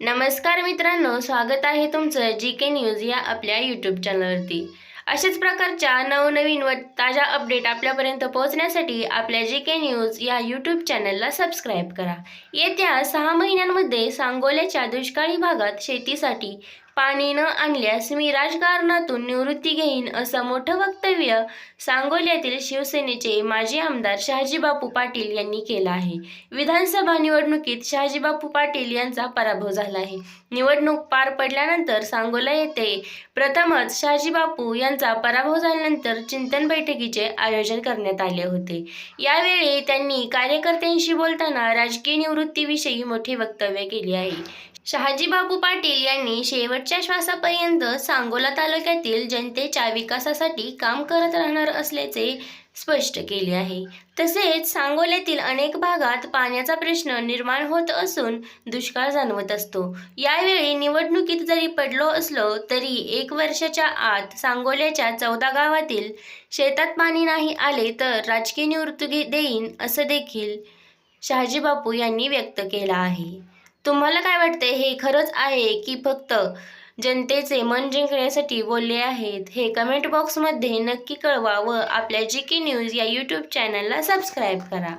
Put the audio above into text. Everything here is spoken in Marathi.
नमस्कार मित्रांनो स्वागत आहे तुमचं जी के न्यूज या आपल्या यूट्यूब चॅनलवरती अशाच प्रकारच्या नवनवीन व ताज्या अपडेट आपल्यापर्यंत पोहोचण्यासाठी आपल्या जी के न्यूज या यूट्यूब चॅनलला सबस्क्राईब करा. येत्या सहा महिन्यांमध्ये सांगोल्याच्या दुष्काळी भागात शेतीसाठी पाणी न आणल्यास मी राजकारणातून निवृत्ती घेईन असं मोठं वक्तव्य सांगोल्यातील शिवसेनेचे माजी आमदार शहाजीबापू पाटील यांनी केलं आहे. विधानसभा निवडणुकीत शहाजीबापू पाटील यांचा पराभव झाला आहे. निवडणूक पार पडल्यानंतर सांगोला येथे प्रथमच शहाजीबापू यांचा पराभव झाल्यानंतर चिंतन बैठकीचे आयोजन करण्यात आले होते. यावेळी त्यांनी कार्यकर्त्यांशी बोलताना राजकीय निवृत्तीविषयी मोठे वक्तव्य केले आहे. शहाजीबापू पाटील यांनी शेवट शेवटच्या श्वासापर्यंत सांगोला तालुक्यातील जनतेच्या विकासासाठी काम करत राहणार असल्याचे स्पष्ट केले आहे. तसेच सांगोल्यातील अनेक भागात पाण्याचा प्रश्न निर्माण होत असून दुष्काळ जाणवत असतो. यावेळी निवडणुकीत जरी पडलो असलो तरी एक वर्षाच्या आत सांगोल्याच्या चौदा गावातील शेतात पाणी नाही आले तर राजकीय निवृत्ती देईन असं देखील शहाजीबापू यांनी व्यक्त केलं आहे. तुम्हाला काय वाटते हे खरंच आहे की फक्त जनतेचे मन जिंकण्यासाठी बोलले आहेत? हे कमेंट बॉक्समध्ये नक्की कळवा व आपल्या जी के न्यूज या यूट्यूब चॅनलला सबस्क्राईब करा.